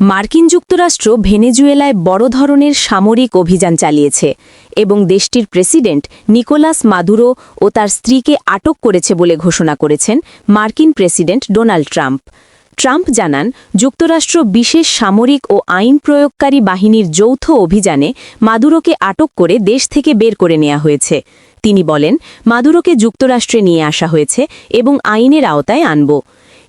মার্কিন যুক্তরাষ্ট্র ভেনেজুয়েলায় বড় ধরনের সামরিক অভিযান চালিয়েছে এবং দেশটির প্রেসিডেন্ট নিকোলাস মাদুরো ও তার স্ত্রীকে আটক করেছে বলে ঘোষণা করেছেন মার্কিন প্রেসিডেন্ট ডোনাল্ড ট্রাম্প। ট্রাম্প জানান, যুক্তরাষ্ট্র বিশেষ সামরিক ও আইন প্রয়োগকারী বাহিনীর যৌথ অভিযানে মাদুরোকে আটক করে দেশ থেকে বের করে নেওয়া হয়েছে। তিনি বলেন, মাদুরোকে যুক্তরাষ্ট্রে নিয়ে আসা হয়েছে এবং আইনের আওতায় আনব।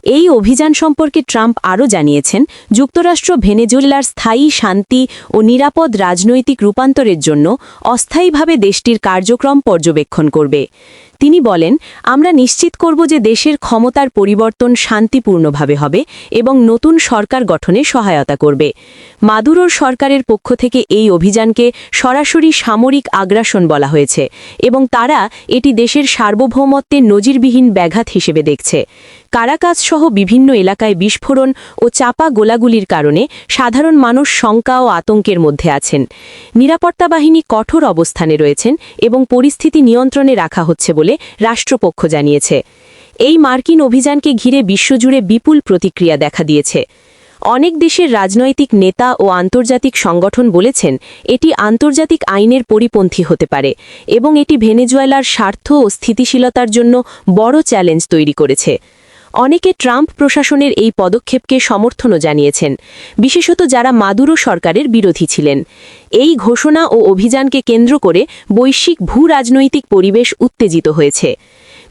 এই অভিযান সম্পর্কে ট্রাম্প আরও জানিয়েছেন, যুক্তরাষ্ট্র ভেনেজুয়েলার স্থায়ী শান্তি ও নিরাপদ রাজনৈতিক রূপান্তরের জন্য অস্থায়ীভাবে দেশটির কার্যক্রম পর্যবেক্ষণ করবে। তিনি বলেন, আমরা নিশ্চিত করব যে দেশের ক্ষমতার পরিবর্তন শান্তিপূর্ণভাবে হবে এবং নতুন সরকার গঠনে সহায়তা করবে। মাদুরোর সরকারের পক্ষ থেকে এই অভিযানকে সরাসরি সামরিক আগ্রাসন বলা হয়েছে এবং তারা এটি দেশের সার্বভৌমত্বের নজিরবিহীন ব্যাঘাত হিসেবে দেখছে। কারাকাজ সহ বিভিন্ন এলাকায় বিস্ফোরণ ও চাপা গোলাগুলির কারণে সাধারণ মানুষ শঙ্কা ও আতঙ্কের মধ্যে আছেন। নিরাপত্তা বাহিনী কঠোর অবস্থানে রয়েছেন এবং পরিস্থিতি নিয়ন্ত্রণে রাখা হচ্ছে বলে রাষ্ট্রপক্ষ জানিয়েছে। এই মার্কিন অভিযানকে ঘিরে বিশ্বজুড়ে বিপুল প্রতিক্রিয়া দেখা দিয়েছে। অনেক দেশের রাজনৈতিক নেতা ও আন্তর্জাতিক সংগঠন বলেছেন, এটি আন্তর্জাতিক আইনের পরিপন্থী হতে পারে এবং এটি ভেনেজুয়েলার স্বার্থ ও স্থিতিশীলতার জন্য বড় চ্যালেঞ্জ তৈরি করেছে। অনেকে ট্রাম্প প্রশাসনের এই পদক্ষেপকে সমর্থনও জানিয়েছেন, বিশেষত যারা মাদুরো সরকারের বিরোধী ছিলেন। এই ঘোষণা ও অভিযানকে কেন্দ্র করে বৈশ্বিক ভূ রাজনৈতিক পরিবেশ উত্তেজিত হয়েছে।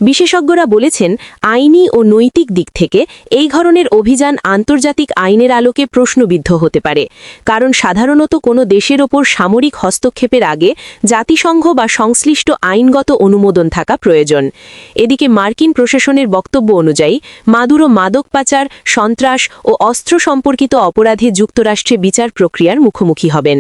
বিশেষজ্ঞরা বলেছেন, আইনি ও নৈতিক দিক থেকে এই ধরনের অভিযান আন্তর্জাতিক আইনের আলোকে প্রশ্নবিদ্ধ হতে পারে। কারণ সাধারণত কোনো দেশের ওপর সামরিক হস্তক্ষেপের আগে জাতিসংঘ বা সংশ্লিষ্ট আইনগত অনুমোদন থাকা প্রয়োজন। এদিকে মার্কিন প্রশাসনের বক্তব্য অনুযায়ী, মাদুরো মাদক পাচার, সন্ত্রাস ও অস্ত্র সম্পর্কিত অপরাধে যুক্তরাষ্ট্রে বিচার প্রক্রিয়ার মুখোমুখি হবেন।